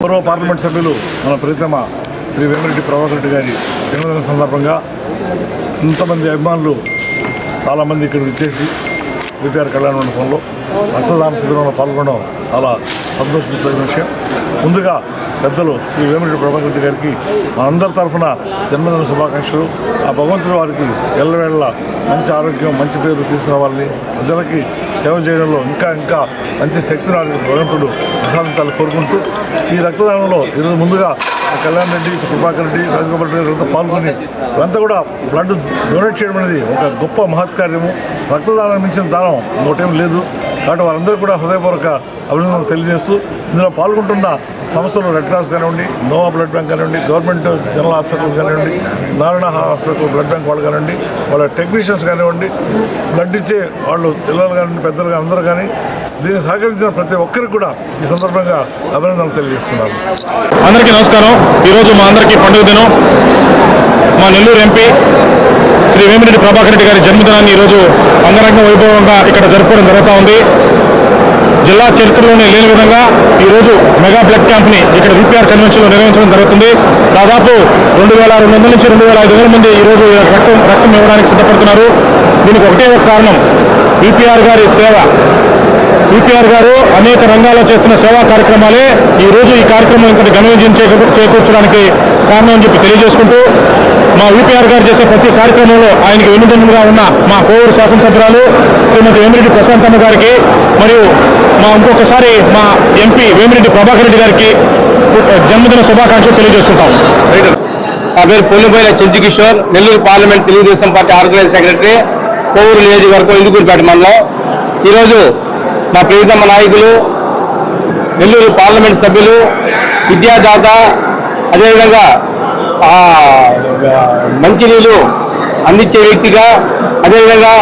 గౌరవ పార్లమెంట్ సభ్యులు మన ప్రీతమ శ్రీ వేమిరెడ్డి ప్రభాకర్ రెడ్డి గారి జన్మదిన సందర్భంగా ఇంతమంది అభిమానులు చాలామంది ఇక్కడ విచ్చేసి విపిఆర్ కళ్యాణ మండపంలో రక్తదాన శిబిరంలో పాల్గొనడం చాలా సంతోషించిన విషయం. ముందుగా పెద్దలు శ్రీ వేమిరెడ్డి ప్రభాకర్ గారికి మనందరి తరఫున జన్మదిన శుభాకాంక్షలు. ఆ భగవంతుడు వారికి ఎల్లవేళ మంచి ఆరోగ్యం మంచి పేరు తీసుకురావాలని ప్రజలకి సేవ చేయడంలో ఇంకా ఇంకా మంచి శక్తిని వారికి భగవంతుడు ప్రసాదించాలని కోరుకుంటూ ఈ రక్తదానంలో ఈరోజు ముందుగా కళ్యాణ్ రెడ్డి కృపాకర్ రెడ్డి రాజగోపాల్ రెడ్డి అంతా పాల్గొని వీళ్ళంతా కూడా బ్లడ్ డొనేట్ చేయడం అనేది ఒక గొప్ప మహత్కార్యము. రక్తదానం మించిన దానం ఇంకోటేం లేదు. కాబట్టి వారందరూ కూడా హృదయపూర్వక అభినందనలు తెలియజేస్తూ ఇందులో పాల్గొంటున్న సంస్థలు రెడ్ క్రాస్ కానివ్వండి నోవా బ్లడ్ బ్యాంక్ కానివ్వండి గవర్నమెంట్ జనరల్ హాస్పిటల్ కానివ్వండి నారాయణ హాస్పిటల్ బ్లడ్ బ్యాంక్ వాళ్ళు కానివ్వండి వాళ్ళ టెక్నీషియన్స్ కానివ్వండి బ్లడ్ ఇచ్చే వాళ్ళు పిల్లలు కానివ్వండి పెద్దలు కానీ అందరూ కానీ దీన్ని సహకరించిన ప్రతి ఒక్కరికి కూడా ఈ సందర్భంగా అభినందనలు తెలియజేస్తున్నారు అందరికీ నమస్కారం. ఈరోజు మా అందరికీ పండుగ దినం. మా నెల్లూరు ఎంపీ శ్రీ వేమిరెడ్డి ప్రభాకర్ రెడ్డి గారి జన్మదినాన్ని ఈరోజు అంగరంగ వైభవంగా ఇక్కడ జరుపుకోవడం జరుగుతూ ఉంది. జిల్లా చరిత్రలోనే లేని విధంగా ఈరోజు మెగా బ్లడ్ క్యాంప్ని ఇక్కడ విపిఆర్ కన్వెన్షన్లో నిర్వహించడం జరుగుతుంది. దాదాపు రెండు వేల రెండు వందల నుంచి రెండు వేల ఐదు వందల మంది ఈరోజు రక్తం రక్తం ఇవ్వడానికి సిద్ధపడుతున్నారు. దీనికి ఒకటే ఒక కారణం విపిఆర్ గారి సేవ ఈపీఆర్ గారు అనేక రంగాల్లో చేస్తున్న సేవా కార్యక్రమాలే ఈ రోజు ఈ కార్యక్రమం ఇంకొక ఘనవిజయం చేకూర్చడానికి కారణం అని చెప్పి తెలియజేసుకుంటూ మా విపిఆర్ గారు చేసే ప్రతి కార్యక్రమంలో ఆయనకి వెన్నుదన్నుగా ఉన్న మా కోవూరు శాసనసభ్యురాలు శ్రీమతి వేమిరెడ్డి ప్రశాంతమ్మ గారికి మరియు మా ఇంకొకసారి మా ఎంపీ వేమిరెడ్డి ప్రభాకర్ రెడ్డి గారికి జన్మదిన శుభాకాంక్షలు తెలియజేసుకుంటాం. నా పేరు పొల్లిపోయిన Chenchi Kishore Nellore parliament Telugu Desam party organise secretary Kovur నియోజకవర్గం ఇందుకూరుపేట మండలం. ఈరోజు మా ప్రియతమ నాయకులు నెల్లూరు పార్లమెంట్ సభ్యులు విద్యాదాత అదేవిధంగా మంచినీళ్ళు అందించే వ్యక్తిగా అదేవిధంగా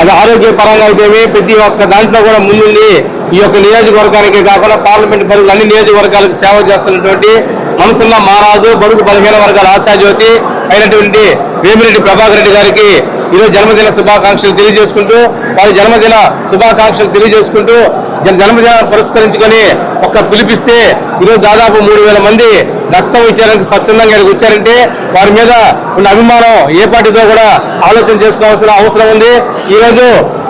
అది ఆరోగ్యపరంగా అయితేనే ప్రతి ఒక్క దాంట్లో కూడా ముందుండి ఈ యొక్క నియోజకవర్గానికి కాకుండా పార్లమెంట్ పరిధిలో అన్ని నియోజకవర్గాలకు సేవ చేస్తున్నటువంటి మనసున్న మహారాజు బడుగు బలహీన వర్గాల ఆశాజ్యోతి అయినటువంటి వేమిరెడ్డి ప్రభాకర్ రెడ్డి గారికి ఈరోజు జన్మదిన శుభాకాంక్షలు తెలియజేసుకుంటూ వారి జన్మదిన శుభాకాంక్షలు తెలియజేసుకుంటూ జన్మదిన పురస్కరించుకొని ఒక్క పిలిపిస్తే ఈరోజు దాదాపు మూడు వేల మంది రక్తం ఇచ్చారంటే స్వచ్ఛందంగా ఇక్కడికి వచ్చారంటే వారి మీద ఉన్న అభిమానం ఏ పార్టీతో కూడా ఆలోచన చేసుకోవాల్సిన అవసరం ఉంది. ఈరోజు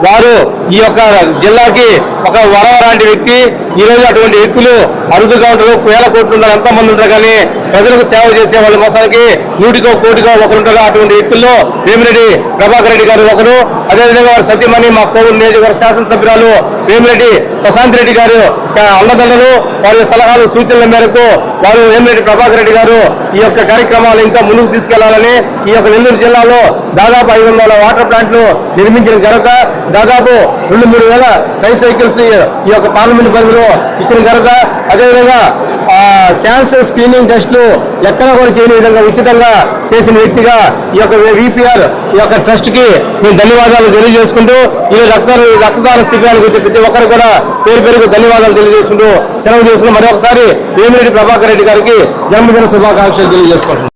వారు ఈ యొక్క జిల్లాకి ఒక వరం లాంటి వ్యక్తి ఈ రోజు అటువంటి వ్యక్తులు అరుదుగా ఉంటారు వేల కోట్లు ఉంటారు ఎంతో మంది ఉంటారు. కానీ ప్రజలకు సేవ చేసే వాళ్ళ మొత్తానికి నూటికో కోటికో ఒకరుంటారు అటువంటి వ్యక్తుల్లో వేమిరెడ్డి ప్రభాకర్ రెడ్డి గారు ఒకరు. అదేవిధంగా వారి సత్యమణి మా కోవూరు నియోజకవర్గ శాసనసభ్యురాలు వేమిరెడ్డి ప్రశాంత్ రెడ్డి గారు అన్నదండలు వారి సలహాలు సూచనల మేరకు వారు వేమిరెడ్డి ప్రభాకర్ రెడ్డి గారు ఈ యొక్క కార్యక్రమాలు ఇంకా ముందుకు తీసుకెళ్ళాలని ఈ యొక్క నెల్లూరు జిల్లాలో దాదాపు ఐదు వందల వాటర్ ప్లాంట్లు నిర్మించిన కనుక దాదాపు రెండు మూడు వేల ట్రై సైకిల్స్ ఈ యొక్క పార్లమెంట్ పరిధిలో ఇచ్చిన కనుక అదేవిధంగా క్యాన్సర్ స్క్రీనింగ్ టెస్టులు ఎక్కడ కూడా చేయని విధంగా ఉచితంగా చేసిన వ్యక్తిగా ఈ యొక్క విపిఆర్ ఈ యొక్క ట్రస్ట్కి మేము ధన్యవాదాలు తెలియజేసుకుంటూ ఈ రక్త రక్తదాన శిబిరానికి వచ్చే ప్రతి ఒక్కరు కూడా పేరు పేరుకు ధన్యవాదాలు తెలియజేసుకుంటూ సెలవు చేసుకుంటూ మరొకసారి వేమిరెడ్డి ప్రభాకర్ రెడ్డి గారికి జన్మదిన శుభాకాంక్షలు తెలియజేసుకుంటున్నాం